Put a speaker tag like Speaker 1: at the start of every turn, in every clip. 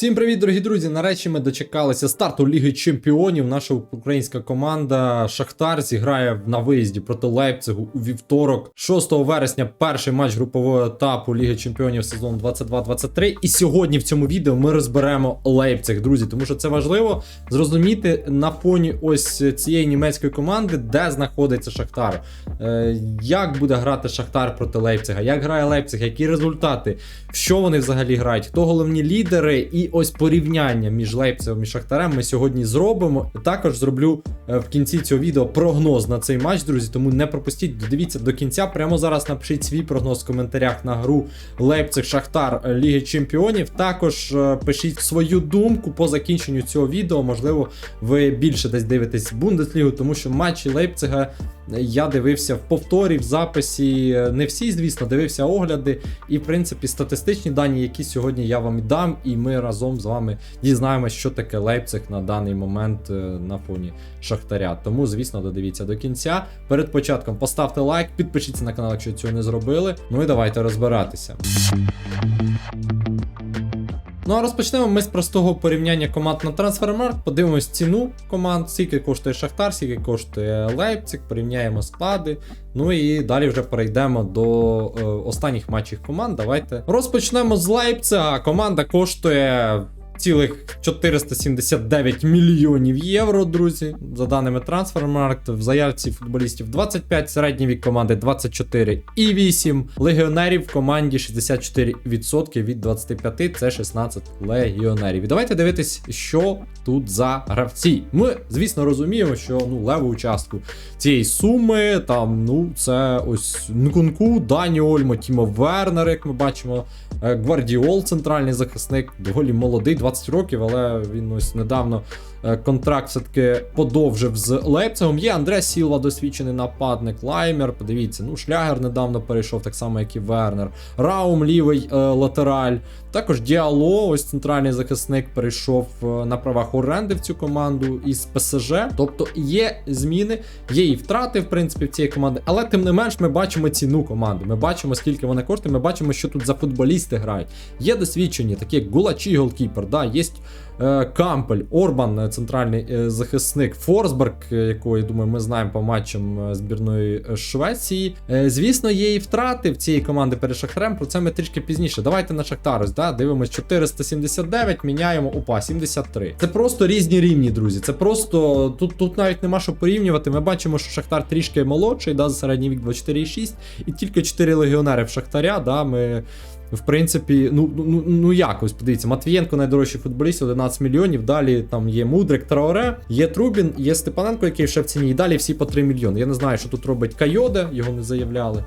Speaker 1: Всім привіт, дорогі друзі! Нарешті ми дочекалися старту Ліги Чемпіонів. Наша українська команда Шахтар зіграє на виїзді проти Лейпцигу у вівторок, 6 вересня, перший матч групового етапу Ліги Чемпіонів сезону 22-23. І сьогодні в цьому відео ми розберемо Лейпциг, друзі, тому що це важливо зрозуміти на фоні ось цієї німецької команди, де знаходиться Шахтар. Е, як буде грати Шахтар проти Лейпцига, як грає Лейпциг, які результати, що вони взагалі грають, хто головні лідери, і ось порівняння між Лейпцигом і Шахтарем ми сьогодні зробимо. Також зроблю е, в кінці цього відео прогноз на цей матч, друзі. Тому не пропустіть, додивіться до кінця. Прямо зараз напишіть свій прогноз в коментарях на гру Лейпциг Шахтар е, Ліги Чемпіонів. Також е, пишіть свою думку по закінченню цього відео. Можливо, ви більше десь дивитесь Бундеслігу, тому що матчі Лейпцига я дивився в повторі, в записі. Не всі, звісно, дивився огляди. І, в принципі, статистичні дані, які сьогодні я вам дам, і ми разом з вами дізнаємося, що таке Лейпциг на даний момент е, на фоні Шахтаря. Тому, звісно, додивіться до кінця. Перед початком поставте лайк, підпишіться на канал, якщо цього не зробили. Ну і давайте розбиратися. Ну а розпочнемо ми з простого порівняння команд на трансфермарк. Подивимось ціну команд, скільки коштує Шахтар, скільки коштує Лейпциг, порівняємо склади. Ну і далі вже перейдемо до е, останніх матчів команд. Давайте розпочнемо з Лейпцига. Команда коштує 479 мільйонів євро, друзі. За даними Трансфермаркт, в заявці футболістів 25, середній вік команди 24 і 8. Легіонерів в команді 64% від 25, це 16 легіонерів. І давайте дивитись, що тут за гравці. Ми, звісно, розуміємо, що ну, леву участку цієї суми, там, ну, це ось Нкунку, Дані Ольмо, Тімо Вернер, як ми бачимо, е, Гвардіол, центральний захисник, доволі молодий, 20 років, але він ось недавно контракт все-таки подовжив з Лейпцигом. Є Андре Сілва, досвідчений нападник, Лаймер. Подивіться, ну Шлягер недавно перейшов, так само, як і Вернер. Раум, лівий е, латераль. Також Діало, ось центральний захисник, перейшов е, на правах оренди в цю команду із ПСЖ. Тобто є зміни, є і втрати, в принципі, в цієї команди. Але тим не менш, ми бачимо ціну команди. Ми бачимо, скільки вони коштують. Ми бачимо, що тут за футболісти грають. Є досвідчені, такі як Гулачі, голкіпер, да, є е, Кампель, Орбан, е, центральний е, захисник, Форсберг, е, якого, я думаю, ми знаємо по матчам е, збірної е, Швеції. Е, звісно, є і втрати в цієї команди перед Шахтарем. Про це ми трішки пізніше. Давайте на Шахтар ось, да, дивимось 479, міняємо опа, 73. Це просто різні рівні, друзі. Це просто тут, тут навіть нема що порівнювати. Ми бачимо, що Шахтар трішки молодший, да, за середній вік 24,6, і тільки 4 легіонери в Шахтаря. Да, ми в принципі, ну ну, ну якось подивіться, Матвієнко найдорожчий футболіст, 11 мільйонів. Далі там є Мудрик, Траоре, є Трубін, є Степаненко, який ще в ціні, і далі всі по 3 мільйони. Я не знаю, що тут робить Кайоде, його не заявляли.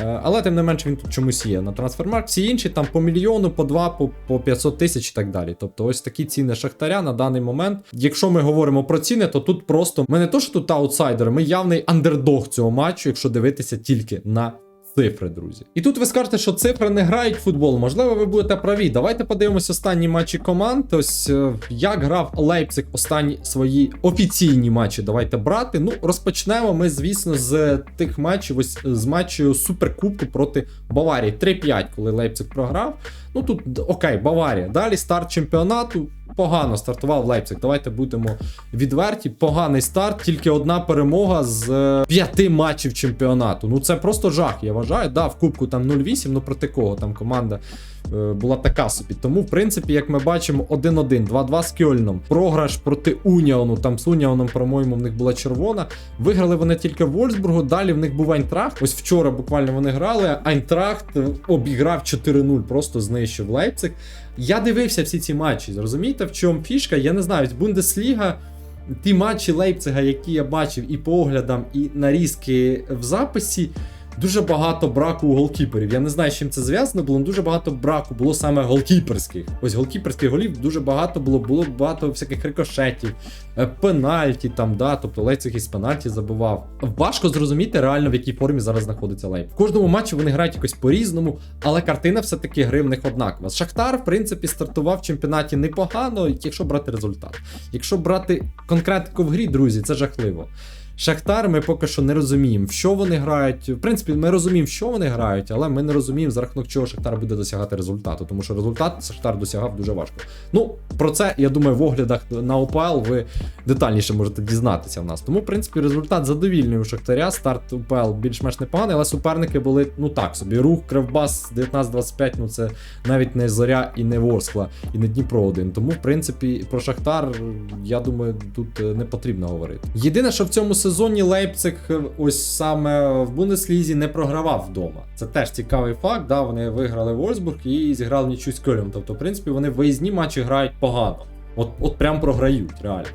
Speaker 1: Е, Але тим не менше він тут чомусь є на трансфермарк. Всі інші там по мільйону, по два, по, по 500 тисяч і так далі. Тобто ось такі ціни Шахтаря на даний момент. Якщо ми говоримо про ціни, то тут просто ми не то, що тут аутсайдери, ми явний андердог цього матчу, якщо дивитися тільки на цифри, друзі. І тут ви скажете, що цифри не грають в футбол. Можливо, ви будете праві. Давайте подивимось останні матчі команд. Ось е, як грав Лейпциг останні свої офіційні матчі. Давайте брати. Ну, розпочнемо ми, звісно, з тих матчів, ось з матчу Суперкубку проти Баварії. 3-5, коли Лейпциг програв. Ну тут окей, Баварія. Далі старт чемпіонату. Погано стартував Лейпциг. Давайте будемо відверті. Поганий старт, тільки одна перемога з е, п'яти матчів чемпіонату. Ну це просто жах, я вважаю. Да, в Кубку там 0-8, ну проти кого там команда була така собі. Тому, в принципі, як ми бачимо, 1-1, 2-2 з Кьольном. Програш проти Уніону. Там з Уніоном, по-моєму, в них була червона. Виграли вони тільки в Вольсбургу. Далі в них був Айнтрахт. Ось вчора буквально вони грали. Айнтрахт е, обіграв 4-0, просто знищив Лейпциг. Я дивився всі ці матчі. Розумієте, в чому фішка? Я не знаю, Бундесліга. Ті матчі Лейпцига, які я бачив і по оглядам, і нарізки в записі, дуже багато браку у голкіперів. Я не знаю, з чим це зв'язано було, дуже багато браку було саме голкіперських. Ось голкіперських голів дуже багато було, було багато всяких рикошетів, е, пенальті там, да, тобто Лейпциг із пенальті забував. Важко зрозуміти реально, в якій формі зараз знаходиться Лейп. В кожному матчі вони грають якось по-різному, але картина все-таки гри в них однакова. Шахтар, в принципі, стартував в чемпіонаті непогано, якщо брати результат. Якщо брати конкретику в грі, друзі, це жахливо. Шахтар ми поки що не розуміємо, в що вони грають. В принципі, ми розуміємо, що вони грають, але ми не розуміємо, за рахунок чого Шахтар буде досягати результату, тому що результат Шахтар досягав дуже важко. Ну, про це, я думаю, в оглядах на ОПЛ ви детальніше можете дізнатися в нас. Тому, в принципі, результат задовільний у Шахтаря. Старт УПЛ більш-менш непоганий, але суперники були ну так собі. Рух, Кривбас 19-25, ну це навіть не Зоря і не Ворскла, і не Дніпро 1. Тому, в принципі, про Шахтар, я думаю, тут е, не потрібно говорити. Єдине, що в цьому сезоні Лейпциг е, ось саме в Бундеслізі не програвав вдома. Це теж цікавий факт. Да, вони виграли Вольсбург і зіграли нічу з Кölем. Тобто, в принципі, вони виїзні матчі грають погано. От, от прям програють, реально.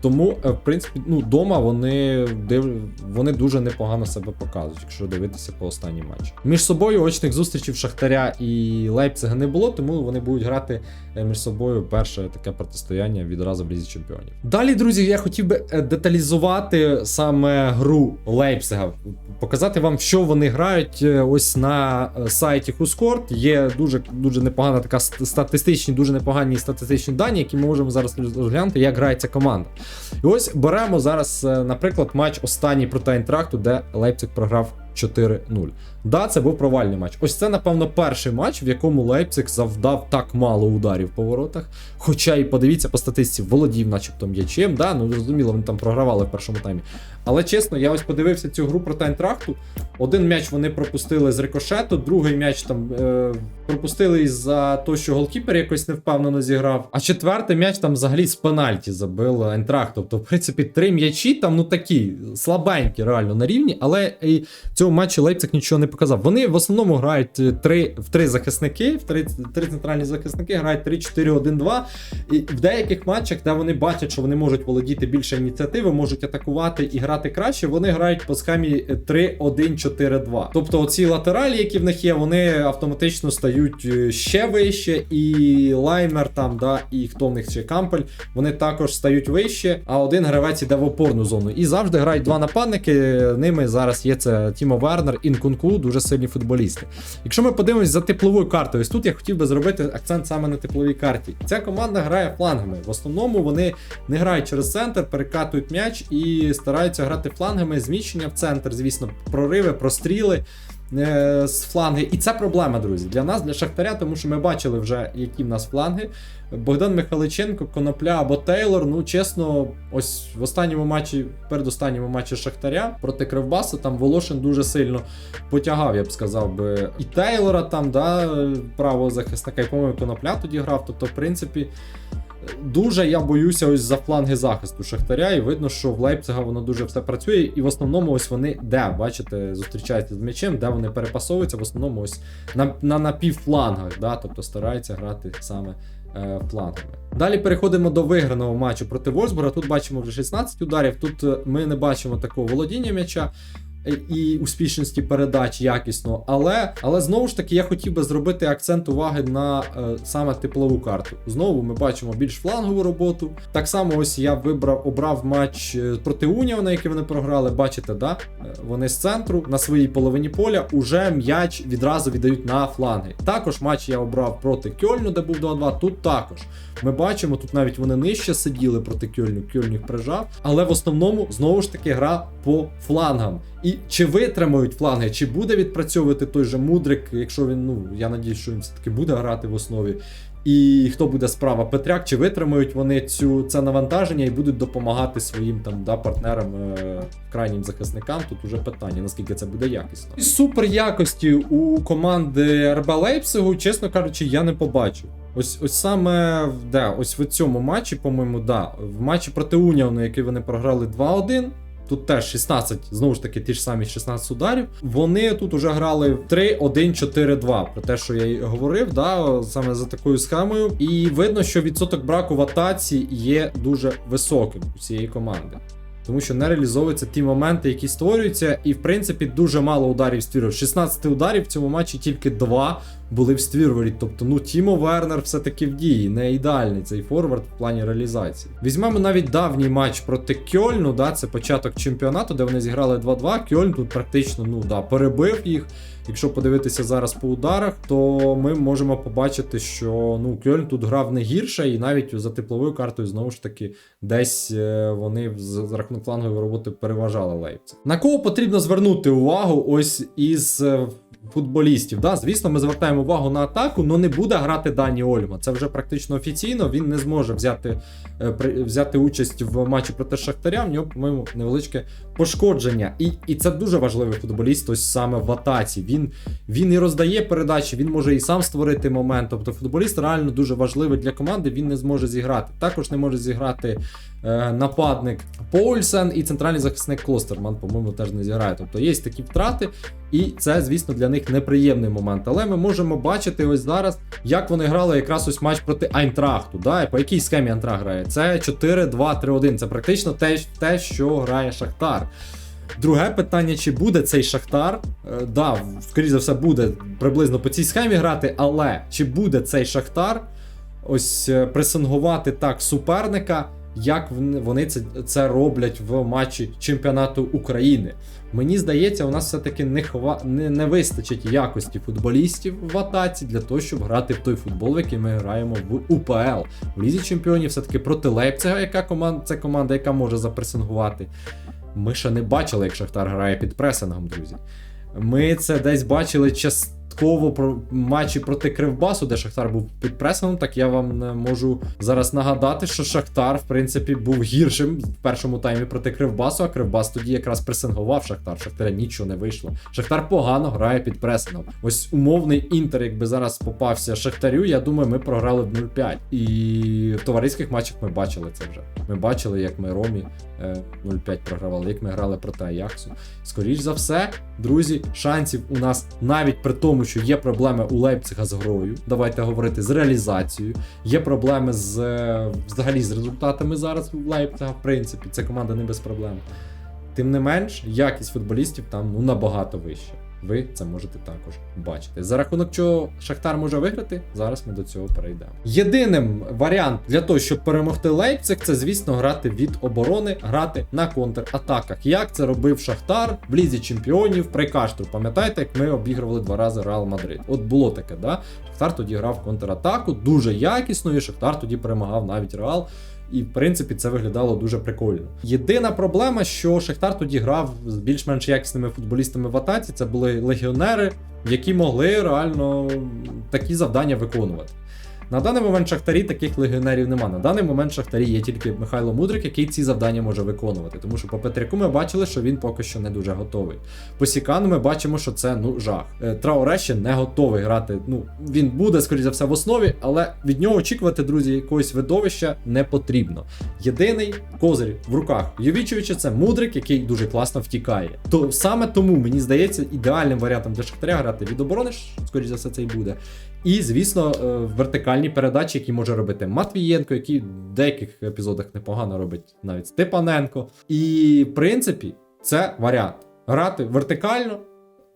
Speaker 1: Тому, е, в принципі, ну, дома вони див... вони дуже непогано себе показують, якщо дивитися по останній матчі. Між собою очних зустрічей Шахтаря і Лейпцига не було, тому вони будуть грати е, між собою перше таке протистояння відразу в лізі чемпіонів. Далі, друзі, я хотів би е, деталізувати саме гру Лейпцига, показати вам, що вони грають ось на сайті Хускорт. Є дуже дуже непогана така статистичні, дуже непогані статистичні дані, які ми можемо зараз розглянути, як грається команда. І ось беремо зараз, е, наприклад, матч останній проти Айнтрахту, де Лейпциг програв 4-0. Да, це був провальний матч. Ось це, напевно, перший матч, в якому Лейпциг завдав так мало ударів по воротах. Хоча і подивіться по статистиці, володів, начебто, м'ячем. Да, ну зрозуміло, вони там програвали в першому таймі. Але чесно, я ось подивився цю гру проти Айнтрахту. Один м'яч вони пропустили з рикошету, другий м'яч там е, пропустили із-за того, що голкіпер якось невпевнено зіграв. А четвертий м'яч там взагалі з пенальті забив Айнтрахт. Тобто, в принципі, три м'ячі там ну такі слабенькі, реально на рівні, але і в цьому матчі Лейпциг нічого не показав. Вони в основному грають е, три, в три захисники, в три, три центральні захисники грають 3-4-1-2. І в деяких матчах, де вони бачать, що вони можуть володіти більше ініціативи, можуть атакувати і грати краще, вони грають по схемі 3-1-4-2. Тобто оці латералі, які в них є, вони автоматично стають е, ще вище, і лаймер там, да, і хто в них ще кампель, вони також стають вище, а один гравець іде в опорну зону. І завжди грають два нападники. Ними зараз є це Тімо Вернер, Інкунку, дуже сильні футболісти. Якщо ми подивимось за тепловою картою, ось тут я хотів би зробити акцент саме на тепловій карті. Ця команда грає флангами. В основному вони не грають через центр, перекатують м'яч і стараються грати флангами, зміщення в центр, звісно, прориви, простріли. е, З фланги, і це проблема, друзі, для нас, для Шахтаря, тому що ми бачили вже, які в нас фланги. Богдан Михайличенко, Конопля або Тейлор. Ну, чесно, ось в останньому матчі, передостанньому матчі Шахтаря проти Кривбасу, там Волошин дуже сильно потягав, я б сказав би, і Тейлора там, да, правого захисника, і по-моєму, Конопля тоді грав. Тобто, в принципі, дуже я боюся ось за фланги захисту Шахтаря, і видно, що в Лейпцига воно дуже все працює. І в основному ось вони де, бачите, зустрічаються з м'ячем, де вони перепасовуються, в основному ось на, на напівфлангах, да, тобто стараються грати саме е, флангами. Далі переходимо до виграного матчу проти Вольсбурга. Тут бачимо вже 16 ударів. Тут е, ми не бачимо такого володіння м'яча. Е, І успішності передач якісно, але але знову ж таки я хотів би зробити акцент уваги на е, саме теплову карту. Знову ми бачимо більш флангову роботу. Так само, ось я вибрав обрав матч е, проти Уніона, який вони програли. Бачите, да? Вони з центру на своїй половині поля уже м'яч відразу віддають на фланги. Також матч я обрав проти Кьольну, де був 2-2. Тут також ми бачимо, тут навіть вони нижче сиділи проти Кьольну, Кьольн їх прижав. Але в основному знову ж таки гра по флангам. І чи витримають фланги, чи буде відпрацьовувати той же Мудрик, якщо він, ну я надіюсь, що він все-таки буде грати в основі. І хто буде справа Петряк, чи витримають вони цю це навантаження і будуть допомагати своїм там да, партнерам, е, крайнім захисникам? Тут уже питання, наскільки це буде якісно. Супер якості у команди РБ Лейпцигу, чесно кажучи, я не побачив. Ось ось саме в- ось в цьому матчі, по-моєму, да, в матчі проти Уніону, який вони програли 2-1. Тут теж 16, знову ж таки, ті ж самі 16 ударів. Вони тут уже грали в 3-1-4-2. Про те, що я й говорив, да, саме за такою схемою. І видно, що відсоток браку в атаці є дуже високим у цієї команди. Тому що не реалізовуються ті моменти, які створюються, і в принципі дуже мало ударів створюють. 16 ударів в цьому матчі тільки 2 були в ствір Тобто, ну Тімо Вернер все-таки в дії, не ідеальний цей форвард в плані реалізації. Візьмемо навіть давній матч проти Кьольну, да, це початок чемпіонату, де вони зіграли 2-2. Кьольн тут практично ну, да, перебив їх. Якщо подивитися зараз по ударах, то ми можемо побачити, що ну Кьольн тут грав не гірше, і навіть за тепловою картою знову ж таки десь е, вони з рахунок флангові роботи переважали Лейпциг. На кого потрібно звернути увагу ось із е, футболістів? Да, звісно, ми звертаємо увагу на атаку, але не буде грати Дані Ольма. Це вже практично офіційно. Він не зможе взяти, е, взяти участь в матчі проти Шахтаря. В нього, по-моєму, невеличке пошкодження. І, і це дуже важливий футболіст, ось саме в атаці. Він, він і роздає передачі, він може і сам створити момент. Тобто футболіст реально дуже важливий для команди, він не зможе зіграти. Також не може зіграти е, нападник Поульсен і центральний захисник Клостерман, по-моєму, теж не зіграє. Тобто є такі втрати, і це, звісно, для них неприємний момент. Але ми можемо бачити ось зараз, як вони грали якраз ось матч проти Айнтрахту. Да? По якій схемі Айнтрахт грає? Це 4-2-3-1. Це практично те, те, що грає Шахтар. Друге питання: чи буде цей Шахтар? Е, да, скоріш за все, буде приблизно по цій схемі грати, але чи буде цей Шахтар ось е, пресингувати так суперника, як вони це, це роблять в матчі чемпіонату України? Мені здається, у нас все-таки не, хва... не, не вистачить якості футболістів в атаці для того, щоб грати в той футбол, в який ми граємо в УПЛ. В Лізі Чемпіонів все-таки проти Лейпцига, яка команда, це команда, яка може запресингувати. Ми ще не бачили, як Шахтар грає під пресингом, друзі. Ми це десь бачили частково про матчі проти Кривбасу, де Шахтар був під пресингом. Так я вам е, можу зараз нагадати, що Шахтар, в принципі, був гіршим в першому таймі проти Кривбасу, а Кривбас тоді якраз пресингував Шахтар. Шахтаря нічого не вийшло. Шахтар погано грає під пресингом. Ось умовний інтер, якби зараз попався Шахтарю, я думаю, ми програли б 0-5. І в товариських матчах ми бачили це вже. Ми бачили, як ми Ромі е, 0-5 програвали, як ми грали проти Аяксу. Скоріш за все, друзі, шансів у нас навіть при тому, що є проблеми у Лейпцига з грою. Давайте говорити з реалізацією. Є проблеми з е, взагалі з результатами зараз у Лейпцига. В принципі, це команда не без проблем. Тим не менш, якість футболістів там ну набагато вища. Ви це можете також бачити. За рахунок чого Шахтар може виграти, зараз ми до цього перейдемо. Єдиним варіант для того, щоб перемогти Лейпциг, це, звісно, грати від оборони, грати на контратаках. Як це робив Шахтар в лізі чемпіонів при Каштру. Пам'ятаєте, як ми обігрували два рази Реал Мадрид? От було таке, да? Шахтар тоді грав контратаку, дуже якісно, і Шахтар тоді перемагав навіть Реал. І в принципі це виглядало дуже прикольно. Єдина проблема, що Шахтар тоді грав з більш-менш якісними футболістами в атаці. Це були легіонери, які могли реально такі завдання виконувати. На даний момент Шахтарі таких легіонерів нема. На даний момент Шахтарі є тільки Михайло Мудрик, який ці завдання може виконувати. Тому що по Петряку ми бачили, що він поки що не дуже готовий. По Сікану ми бачимо, що це ну жах. Е, Трауре ще не готовий грати. Ну він буде, скоріш за все, в основі, але від нього очікувати, друзі, якогось видовища не потрібно. Єдиний козир в руках Йовічевича це Мудрик, який дуже класно втікає. То саме тому мені здається ідеальним варіантом для Шахтаря грати від оборони, скоріш за все, це і буде. І, звісно, е, вертикальні передачі, які може робити Матвієнко, який в деяких епізодах непогано робить навіть Степаненко. І, в принципі, це варіант. Грати вертикально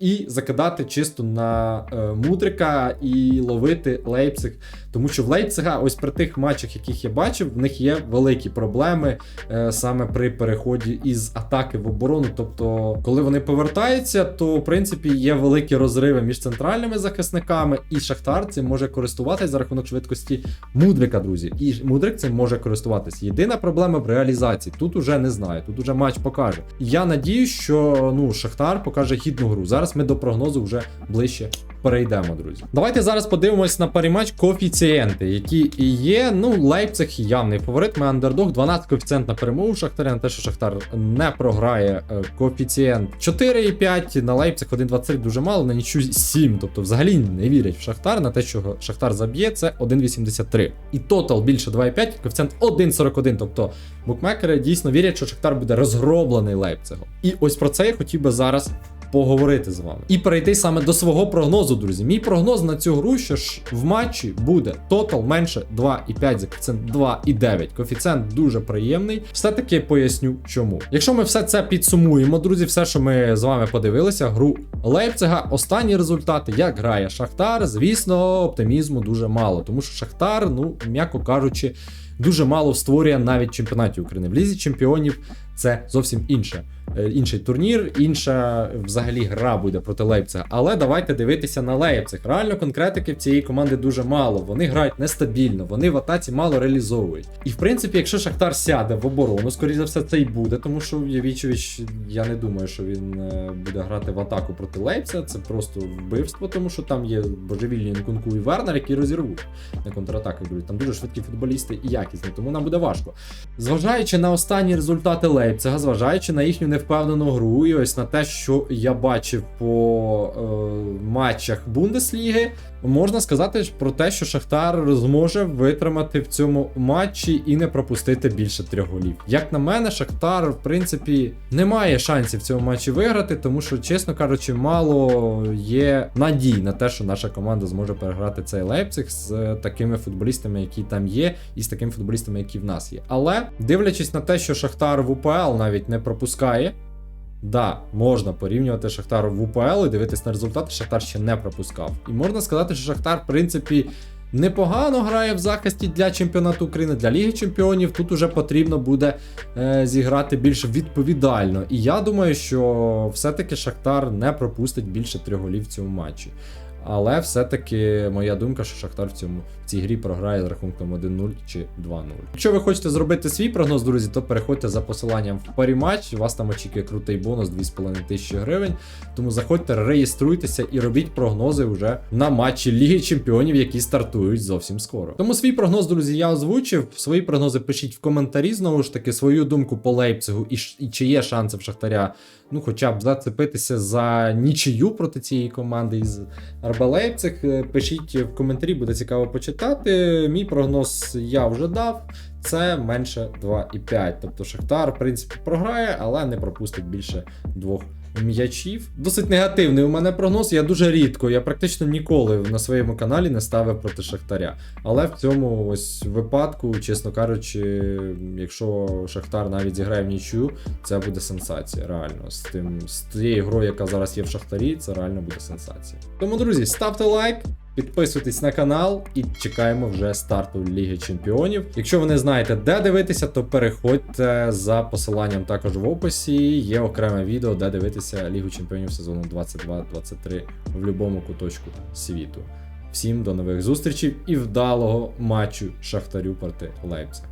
Speaker 1: і закидати чисто на е, Мудрика і ловити Лейпциг. Тому що в Лейпцига, ось при тих матчах, яких я бачив, в них є великі проблеми е, саме при переході із атаки в оборону. Тобто, коли вони повертаються, то в принципі є великі розриви між центральними захисниками, і Шахтар цим може користуватись за рахунок швидкості Мудрика, друзі. І Мудрик цим може користуватись. Єдина проблема в реалізації. Тут уже не знаю, тут уже матч покаже. Я надію, що ну Шахтар покаже гідну гру. Зараз ми до прогнозу вже ближче перейдемо, друзі. Давайте зараз подивимось на паріматч коефіцієнти, які і є. Ну, Лейпциг явний фаворит. Ми андердог, 12 коефіцієнт на перемогу Шахтаря, на те, що Шахтар не програє е, коефіцієнт 4,5, на Лейпциг 1,23 дуже мало, на нічу 7. Тобто взагалі не вірять в Шахтар на те, що Шахтар заб'є, це 1,83. І тотал більше 2,5, коефіцієнт 1,41. Тобто букмекери дійсно вірять, що Шахтар буде розгроблений Лейпцигом. І ось про це я хотів би зараз поговорити з вами. І перейти саме до свого прогнозу, друзі. Мій прогноз на цю гру, що ж в матчі буде тотал менше 2,5 за коефіцієнт 2,9. Коефіцієнт дуже приємний. Все-таки поясню чому. Якщо ми все це підсумуємо, друзі, все, що ми з вами подивилися, гру Лейпцига, останні результати, як грає Шахтар, звісно, оптимізму дуже мало, тому що Шахтар, ну, м'яко кажучи, дуже мало створює навіть в чемпіонаті України. В лізі чемпіонів це зовсім інше. Е, інший турнір, інша взагалі гра буде проти Лейпцига. Але давайте дивитися на Лейпциг. Реально конкретики в цієї команди дуже мало. Вони грають нестабільно, вони в атаці мало реалізовують. І в принципі, якщо Шахтар сяде в оборону, скоріше за все, це і буде, тому що Явічевич, я не думаю, що він е, буде грати в атаку проти Лейпцига. Це просто вбивство, тому що там є божевільні Нкунку і Вернер, які розірвуть на контратаках будуть. Там дуже швидкі футболісти і якісні, тому нам буде важко. Зважаючи на останні результати Лейпцига, зважаючи на їхню невпевнену гру, і ось на те, що я бачив по е, матчах Бундесліги, можна сказати про те, що Шахтар зможе витримати в цьому матчі і не пропустити більше трьох голів. Як на мене, Шахтар, в принципі, не має шансів в цьому матчі виграти, тому що, чесно кажучи, мало є надій на те, що наша команда зможе переграти цей Лейпциг з такими футболістами, які там є, і з такими футболістами, які в нас є. Але дивлячись на те, що Шахтар в УПЛ навіть не пропускає. Да, можна порівнювати Шахтар в УПЛ і дивитись на результати. Шахтар ще не пропускав. І можна сказати, що Шахтар, в принципі, непогано грає в захисті для чемпіонату України, для Ліги Чемпіонів. Тут уже потрібно буде е, зіграти більш відповідально. І я думаю, що все-таки Шахтар не пропустить більше трьох голів в цьому матчі. Але все-таки моя думка, що Шахтар в цьому в цій грі програє з рахунком 1-0 чи 2-0. Якщо ви хочете зробити свій прогноз, друзі, то переходьте за посиланням в парі матч. Вас там очікує крутий бонус 2,5 тисячі гривень. Тому заходьте, реєструйтеся і робіть прогнози вже на матчі Ліги Чемпіонів, які стартують зовсім скоро. Тому свій прогноз, друзі, я озвучив. Свої прогнози пишіть в коментарі. Знову ж таки, свою думку по Лейпцигу і, і чи є шанси в Шахтаря, ну хоча б зацепитися за нічию проти цієї команди із РБ Е, Пишіть в коментарі, буде цікаво почитати. Мій прогноз я вже дав. Це менше 2,5. Тобто Шахтар, в принципі, програє, але не пропустить більше двох м'ячів. Досить негативний у мене прогноз. Я дуже рідко, я практично ніколи на своєму каналі не ставив проти Шахтаря. Але в цьому ось випадку, чесно кажучи, якщо Шахтар навіть зіграє в нічю, це буде сенсація. Реально. З тим з тією грою, яка зараз є в Шахтарі, це реально буде сенсація. Тому, друзі, ставте лайк. Підписуйтесь на канал і чекаємо вже старту Ліги Чемпіонів. Якщо ви не знаєте, де дивитися, то переходьте за посиланням також в описі. Є окреме відео, де дивитися Лігу Чемпіонів сезону 22-23 в будь-якому куточку світу. Всім до нових зустрічей і вдалого матчу Шахтарю проти Лейпцига.